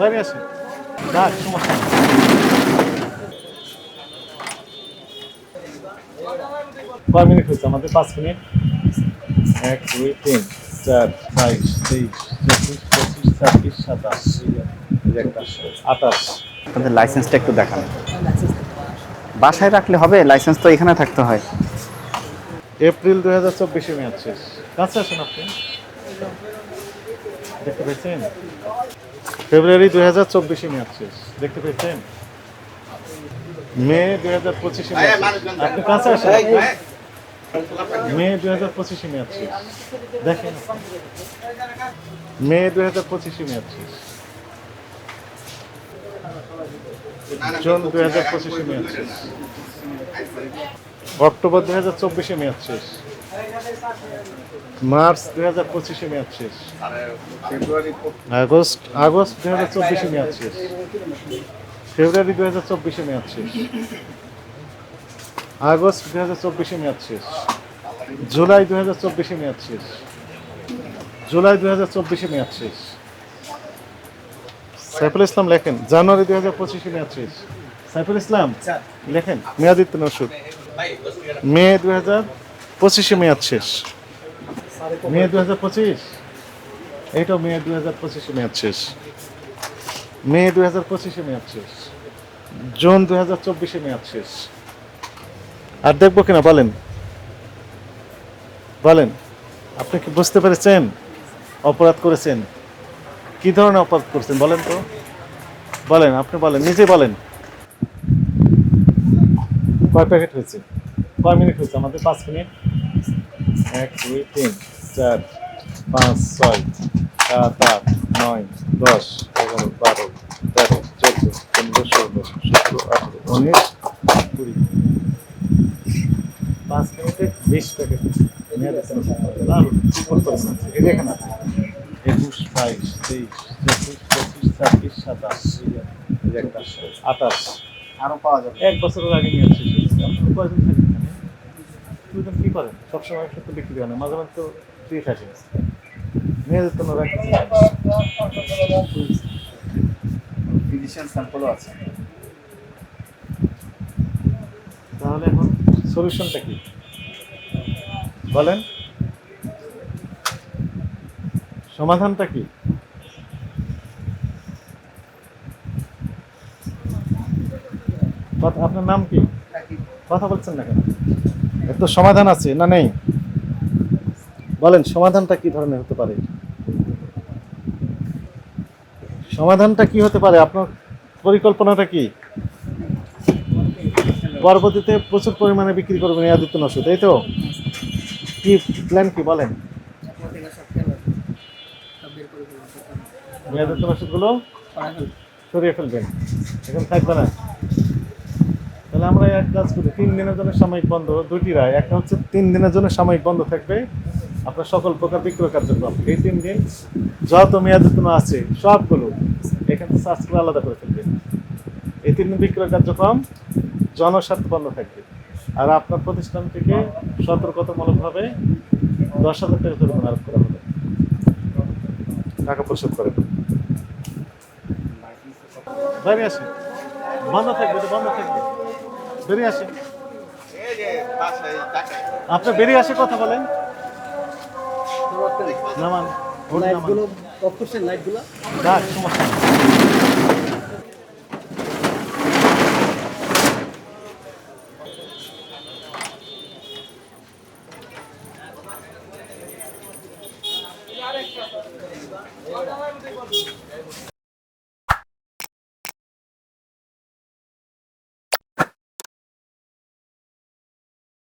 বাইরে আসে ডাক সমস্যা কয় মিনিট হয়েছে আমাদের? পাঁচ মিনিট। এক দুই তিন চার বাইশ তেইশ চব্বিশ পঁচিশ ছাব্বিশ সাতাশ আঠাশ আপনাদের লাইসেন্সটা একটু দেখান। বাসায় রাখলে হবে? লাইসেন্স তো এখানে থাকতে হয়। এপ্রিল দুই হাজার চব্বিশে মেয়াদ শেষ। কাছে আসেন আপনি? দেখতে পেয়েছেন? ফেব্রুয়ারি দুই হাজার চব্বিশে মেয়াদ শেষ। দেখতে পেয়েছেন? মে দুই হাজার পঁচিশে আপনি কাছে আসেন। মে দুই হাজার পঁচিশে মেয়াদ শেষ। দেখেন। মে দুই হাজার পঁচিশে মেয়াদ শেষ। জুন দুই হাজার পঁচিশে মেয়াদ শেষ। অক্টোবর দুই হাজার চব্বিশে মেয়াদ শেষ। মার্চ দুই হাজার পঁচিশে মেয়াদ শেষ। আগস্ট আগস্ট দুই হাজার চব্বিশে মেয়াদ শেষ। ফেব্রুয়ারি দুই হাজার চব্বিশে মেয়াদ শেষ। আগস্ট দুই হাজার চব্বিশে মেয়াদ শেষ। জুলাই দুই হাজার চব্বিশে মেয়াদ শেষ। জুলাই দুই হাজার চব্বিশে মেয়াদ শেষ। সাইফুল ইসলাম লেখেন জানুয়ারি দুই হাজার পঁচিশে মেয়াদ শেষ। সাইফুল ইসলাম লেখেন মেয়াদিত্তন ওষুধ। মে দু হাজার পঁচিশে মেয়াদ শেষ। মে দু হাজার পঁচিশ। এইটাও মে দু হাজার পঁচিশে মেয়াদ শেষ। মে দু হাজার পঁচিশে মেয়াদ শেষ। জুন দু হাজার চব্বিশে মেয়াদ শেষ। আর দেখব কিনা, বলেন। বলেন, আপনি কি বুঝতে পেরেছেন? অপরাধ করেছেন। কি ধরনের অপরাধ করেছেন, বলেন তো। বলেন, আপনি বলেন, নিজে বলেন। কয় প্যাকেট হয়েছে? কয় মিনিট হয়েছে? আমাদের পাঁচ মিনিট। এক দুই তিন চার পাঁচ ছয় সাত আট নয় দশ এগারো বারো তেরো চোদ্দ পনেরো ষোলো সতেরো আঠেরো উনিশ কুড়ি। পাঁচ মিনিটে বিশ প্যাকেট। একুশ বাইশ তেইশ চব্বিশ পঁচিশ ছাব্বিশ সাতাশ আঠাশ। আরও পাওয়া যাবে। এক বছরের আগে নিয়ে আসছে। কয়জন থাকেন দুজন কি করেন সবসময় একসাথে বিক্রি হয় না। মাঝে মাঝে তো ফ্রি থাকে। মেয়েদের জন্য রাখতেছি ফিজিশিয়ান স্যাম্পলও আছে। তাহলে এখন সলিউশনটা কি? বলেন। সমাধানটা কি? আপনার নাম কি? কথা বলছেন না কেন? এর তো সমাধান আছে, না নেই? বলেন, সমাধানটা কি ধরনের হতে পারে? সমাধানটা কি হতে পারে? আপনার পরিকল্পনাটা কি? পরবর্তীতে প্রচুর পরিমাণে বিক্রি করবেন আদিত্য ওষুধ এই তো? কি প্ল্যান কি, বলেন? মেয়াদিত্য ওষুধগুলো সরিয়ে ফেলবেন। এখন থাকবে না। তাহলে আমরা এক কাজ করি, তিন দিনের জন্য সাময়িক বন্ধ দুটি রায়। একটা হচ্ছে তিন দিনের জন্য সাময়িক বন্ধ থাকবে। আপনার সকল প্রকার বিক্রয় কার্যক্রম। এই তিন দিন যত মেয়াদিত্য আছে, সবগুলো এখান থেকে করে আলাদা করে ফেলবেন এই তিন দিন বিক্রয় কার্যক্রম জনস্বার্থ বন্ধ থাকবে। আর আপনার প্রতিষ্ঠান থেকে সতর্কতামূলকভাবে দশ হাজার টাকা জরিমানা আরোপ করা হবে। টাকা পরিশোধ করেন বাইরে আসেন। বন্ধ থাকবে বন্ধ থাকবে। বেরিয়ে আসেন আপনি বেরিয়ে আসে কথা বলেন। নামান লাইটগুলো অফ করছেন লাইটগুলো ডাক সমস্যা নেই।